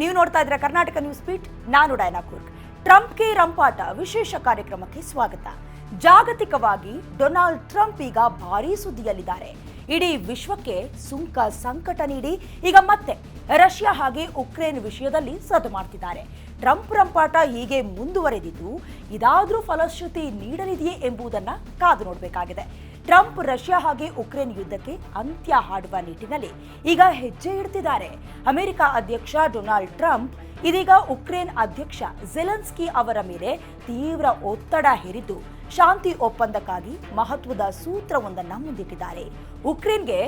ಇದ್ರೆ Karnataka news feet ನಾನು ಡೈನಾ ಕುರ್ಕ್ ಟ್ರಂಪ್ಗೆ ರಂಪಾಟ, ವಿಶೇಷ ಕಾರ್ಯಕ್ರಮಕ್ಕೆ ಸ್ವಾಗತ. ಜಾಗತಿಕವಾಗಿ ಡೊನಾಲ್ಡ್ ಟ್ರಂಪ್ ಈಗ ಭಾರೀ ಸುದ್ದಿಯಲ್ಲಿದ್ದಾರೆ. ಇಡೀ ವಿಶ್ವಕ್ಕೆ ಸುಂಕ ಸಂಕಟ ನೀಡಿ ಈಗ ಮತ್ತೆ ರಷ್ಯಾ ಹಾಗೆ ಉಕ್ರೇನ್ ವಿಷಯದಲ್ಲಿ ಸದ್ದು ಮಾಡ್ತಿದ್ದಾರೆ. ಟ್ರಂಪ್ ರಂಪಾಟ ಹೀಗೆ ಮುಂದುವರೆದಿದ್ದು ಇದಾದ್ರೂ ಫಲಶ್ರುತಿ ನೀಡಲಿದೆಯೇ ಎಂಬುದನ್ನ ಕಾದು ನೋಡಬೇಕಾಗಿದೆ. ಟ್ರಂಪ್ ರಷ್ಯಾ ಹಾಗೆ ಉಕ್ರೇನ್ ಯುದ್ಧಕ್ಕೆ ಅಂತ್ಯ ಹಾಡುವ ನಿಟ್ಟಿನಲ್ಲಿ ಈಗ ಹೆಜ್ಜೆ ಇಡ್ತಿದ್ದಾರೆ. ಅಮೆರಿಕ ಅಧ್ಯಕ್ಷ ಡೊನಾಲ್ಡ್ ಟ್ರಂಪ್ ಇದೀಗ ಉಕ್ರೇನ್ ಅಧ್ಯಕ್ಷ ಜೆಲೆನ್ಸ್ಕಿ ಅವರ ಮೇಲೆ ತೀವ್ರ ಒತ್ತಡ ಹೇರಿದ್ದು, ಶಾಂತಿ ಒಪ್ಪಂದಕ್ಕಾಗಿ ಮಹತ್ವದ ಸೂತ್ರವೊಂದನ್ನು ಮುಂದಿಟ್ಟಿದ್ದಾರೆ. ಉಕ್ರೇನ್ಗೆ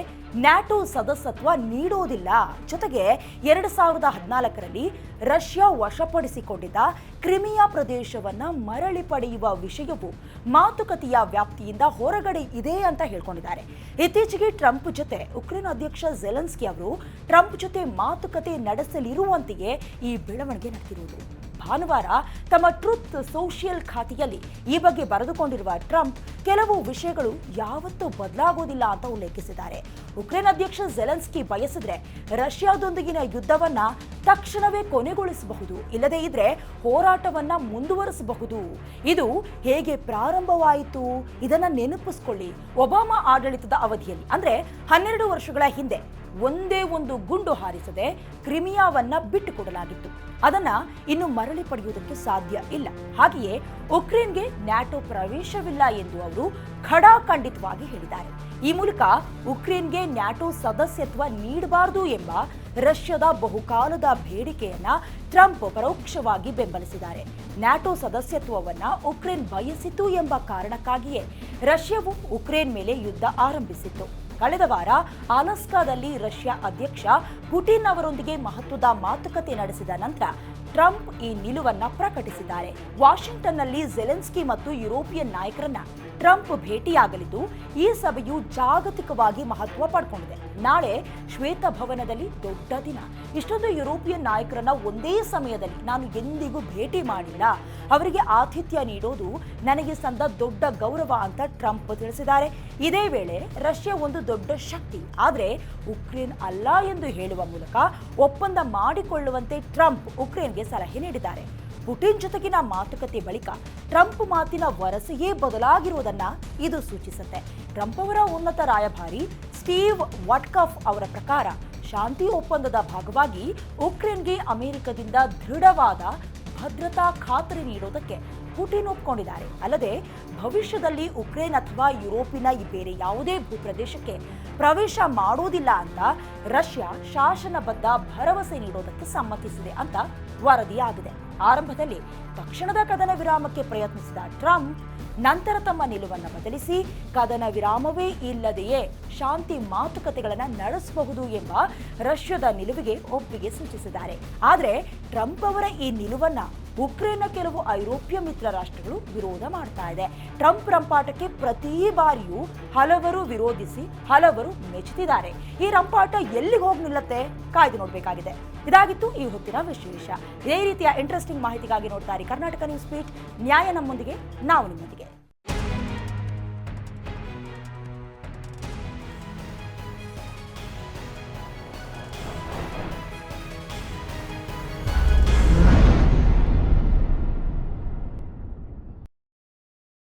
ನ್ಯಾಟೋ ಸದಸ್ಯತ್ವ ನೀಡೋದಿಲ್ಲ. ಜೊತೆಗೆ ಎರಡು ಸಾವಿರದ ಹದಿನಾಲ್ಕರಲ್ಲಿ ರಷ್ಯಾ ವಶಪಡಿಸಿಕೊಂಡಿದ್ದ ಕ್ರಿಮಿಯಾ ಪ್ರದೇಶವನ್ನ ಮರಳಿ ಪಡೆಯುವ ವಿಷಯವು ಮಾತುಕತೆಯ ವ್ಯಾಪ್ತಿಯಿಂದ ಹೊರಗಡೆ ಇದೆ ಅಂತ ಹೇಳ್ಕೊಂಡಿದ್ದಾರೆ. ಇತ್ತೀಚೆಗೆ ಟ್ರಂಪ್ ಜೊತೆ ಉಕ್ರೇನ್ ಅಧ್ಯಕ್ಷ ಜೆಲೆನ್ಸ್ಕಿ ಅವರು ಟ್ರಂಪ್ ಜೊತೆ ಮಾತುಕತೆ ನಡೆಸಲಿರುವಂತೆಯೇ ಈ ಬೆಳವಣಿಗೆ ನಡೆದಿರುವುದು ಭಾನುವಾರ ತಮ್ಮ ಟ್ರುತ್ ಸೋಷಿಯಲ್ ಖಾತೆಯಲ್ಲಿ ಈ ಬಗ್ಗೆ ಬರೆದುಕೊಂಡಿರುವ ಟ್ರಂಪ್, ಕೆಲವು ವಿಷಯಗಳು ಯಾವತ್ತೂ ಬದಲಾಗೋದಿಲ್ಲ ಅಂತ ಉಲ್ಲೇಖಿಸಿದ್ದಾರೆ. ಉಕ್ರೇನ್ ಅಧ್ಯಕ್ಷ ಜೆಲೆನ್ಸ್ಕಿ ಬಯಸಿದ್ರೆ ರಷ್ಯಾದೊಂದಿಗಿನ ಯುದ್ಧವನ್ನ ತಕ್ಷಣವೇ ಕೊನೆಗೊಳಿಸಬಹುದು, ಇಲ್ಲದೇ ಇದ್ರೆ ಹೋರಾಟವನ್ನ ಮುಂದುವರಿಸಬಹುದು. ಇದು ಹೇಗೆ ಪ್ರಾರಂಭವಾಯಿತು? ಇದನ್ನ ನೆನಪಿಸ್ಕೊಳ್ಳಿ. ಒಬಾಮಾ ಆಡಳಿತದ ಅವಧಿಯಲ್ಲಿ, ಅಂದ್ರೆ ಹನ್ನೆರಡು ವರ್ಷಗಳ ಹಿಂದೆ. ಒಂದೇ ಒಂದು ಗುಂಡು ಹಾರಿಸದೆ ಕ್ರಿಮಿಯಾವನ್ನ ಬಿಟ್ಟುಕೊಡಲಾಗಿತ್ತು. ಅದನ್ನ ಇನ್ನು ಮರಳಿ ಪಡೆಯುವುದಕ್ಕೆ ಸಾಧ್ಯ ಇಲ್ಲ. ಹಾಗೆಯೇ ಉಕ್ರೇನ್ಗೆ ನ್ಯಾಟೋ ಪ್ರವೇಶವಿಲ್ಲ ಎಂದು ಅವರು ಖಡಾಖಂಡಿತವಾಗಿ ಹೇಳಿದ್ದಾರೆ. ಈ ಮೂಲಕ ಉಕ್ರೇನ್ಗೆ ನ್ಯಾಟೋ ಸದಸ್ಯತ್ವ ನೀಡಬಾರದು ಎಂಬ ರಷ್ಯಾದ ಬಹುಕಾಲದ ಬೇಡಿಕೆಯನ್ನ ಟ್ರಂಪ್ ಪರೋಕ್ಷವಾಗಿ ಬೆಂಬಲಿಸಿದ್ದಾರೆ. ನ್ಯಾಟೋ ಸದಸ್ಯತ್ವವನ್ನ ಉಕ್ರೇನ್ ಬಯಸಿತು ಎಂಬ ಕಾರಣಕ್ಕಾಗಿಯೇ ರಷ್ಯಾವು ಉಕ್ರೇನ್ ಮೇಲೆ ಯುದ್ಧ ಆರಂಭಿಸಿತ್ತು. ಕಳೆದ ವಾರ ಅಲಸ್ಕಾದಲ್ಲಿ ರಷ್ಯಾ ಅಧ್ಯಕ್ಷ ಪುಟಿನ್ ಅವರೊಂದಿಗೆ ಮಹತ್ವದ ಮಾತುಕತೆ ನಡೆಸಿದ ನಂತರ ಟ್ರಂಪ್ ಈ ನಿಲುವನ್ನ ಪ್ರಕಟಿಸಿದ್ದಾರೆ. ವಾಷಿಂಗ್ಟನ್ನಲ್ಲಿ ಜೆಲೆನ್ಸ್ಕಿ ಮತ್ತು ಯುರೋಪಿಯನ್ ನಾಯಕರನ್ನ ಟ್ರಂಪ್ ಭೇಟಿಯಾಗಲಿದ್ದು, ಈ ಸಭೆಯು ಜಾಗತಿಕವಾಗಿ ಮಹತ್ವ ಪಡ್ಕೊಂಡಿದೆ. ನಾಳೆ ಶ್ವೇತಭವನದಲ್ಲಿ ದೊಡ್ಡ ದಿನ. ಇಷ್ಟೊಂದು ಯುರೋಪಿಯನ್ ನಾಯಕರನ್ನ ಒಂದೇ ಸಮಯದಲ್ಲಿ ನಾನು ಎಂದಿಗೂ ಭೇಟಿ ಮಾಡಿಲ್ಲ. ಅವರಿಗೆ ಆತಿಥ್ಯ ನೀಡೋದು ನನಗೆ ಸಂದ ದೊಡ್ಡ ಗೌರವ ಅಂತ ಟ್ರಂಪ್ ತಿಳಿಸಿದ್ದಾರೆ. ಇದೇ ವೇಳೆ ರಷ್ಯಾ ಒಂದು ದೊಡ್ಡ ಶಕ್ತಿ. ಆದರೆ ಉಕ್ರೇನ್ ಅಲ್ಲ ಎಂದು ಹೇಳುವ ಮೂಲಕ ಒಪ್ಪಂದ ಮಾಡಿಕೊಳ್ಳುವಂತೆ ಟ್ರಂಪ್ ಉಕ್ರೇನ್ಗೆ ಸಲಹೆ ನೀಡಿದ್ದಾರೆ. ಪುಟಿನ್ ಜೊತೆಗಿನ ಮಾತುಕತೆ ಬಳಿಕ ಟ್ರಂಪ್ ಮಾತಿನ ವರಸೆಯೇ ಬದಲಾಗಿರುವುದನ್ನ ಇದು ಸೂಚಿಸುತ್ತೆ. ಟ್ರಂಪ್ ಅವರ ಉನ್ನತ ರಾಯಭಾರಿ ಸ್ಟೀವ್ ವಾಟ್ಕಫ್ ಅವರ ಪ್ರಕಾರ ಶಾಂತಿ ಒಪ್ಪಂದದ ಭಾಗವಾಗಿ ಉಕ್ರೇನ್ಗೆ ಅಮೆರಿಕದಿಂದ ದೃಢವಾದ ಭದ್ರತಾ ಖಾತರಿ ನೀಡೋದಕ್ಕೆ ಪುಟಿನ್ ಒಪ್ಕೊಂಡಿದ್ದಾರೆ. ಅಲ್ಲದೆ, ಭವಿಷ್ಯದಲ್ಲಿ ಉಕ್ರೇನ್ ಅಥವಾ ಯುರೋಪಿನ ಈ ಬೇರೆ ಯಾವುದೇ ಭೂಪ್ರದೇಶಕ್ಕೆ ಪ್ರವೇಶ ಮಾಡೋದಿಲ್ಲ ಅಂತ ರಷ್ಯಾ ಶಾಸನಬದ್ಧ ಭರವಸೆ ನೀಡೋದಕ್ಕೆ ಸಮ್ಮತಿಸಿದೆ ಅಂತ ವರದಿಯಾಗಿದೆ. ಆರಂಭದಲ್ಲಿ ತಕ್ಷಣದ ಕದನ ವಿರಾಮಕ್ಕೆ ಪ್ರಯತ್ನಿಸಿದ ಟ್ರಂಪ್, ನಂತರ ತಮ್ಮ ನಿಲುವನ್ನು ಬದಲಿಸಿ ಕದನ ವಿರಾಮವೇ ಇಲ್ಲದೆಯೇ ಶಾಂತಿ ಮಾತುಕತೆಗಳನ್ನು ನಡೆಸಬಹುದು ಎಂಬ ರಷ್ಯಾದ ನಿಲುವಿಗೆ ಒಪ್ಪಿಗೆ ಸೂಚಿಸಿದ್ದಾರೆ. ಆದರೆ ಟ್ರಂಪ್ ಅವರ ಈ ನಿಲುವನ್ನ ಉಕ್ರೇನ್ನ ಕೆಲವು ಐರೋಪ್ಯ ಮಿತ್ರ ರಾಷ್ಟ್ರಗಳು ವಿರೋಧ ಮಾಡ್ತಾ ಇದೆ. ಟ್ರಂಪ್ ರಂಪಾಟಕ್ಕೆ ಪ್ರತಿ ಬಾರಿಯೂ ಹಲವರು ವಿರೋಧಿಸಿ, ಹಲವರು ಮೆಚ್ಚುತ್ತಿದ್ದಾರೆ ಈ ರಂಪಾಟ ಎಲ್ಲಿಗೆ ಹೋಗಿ ನಿಲ್ಲತ್ತೆ? ಕಾಯ್ದು ನೋಡಬೇಕಾಗಿದೆ. ಇದಾಗಿತ್ತು ಈ ಹೊತ್ತಿನ ವಿಶೇಷ. ಇದೇ ರೀತಿಯ ಇಂಟ್ರೆಸ್ಟಿಂಗ್ ಮಾಹಿತಿಗಾಗಿ ನೋಡ್ತಾರೆ ಕರ್ನಾಟಕ ನ್ಯೂಸ್ ಪೀಟ್ ನ್ಯಾಯ ನಮ್ಮೊಂದಿಗೆ, ನಾವು ನಿಮ್ಮೊಂದಿಗೆ.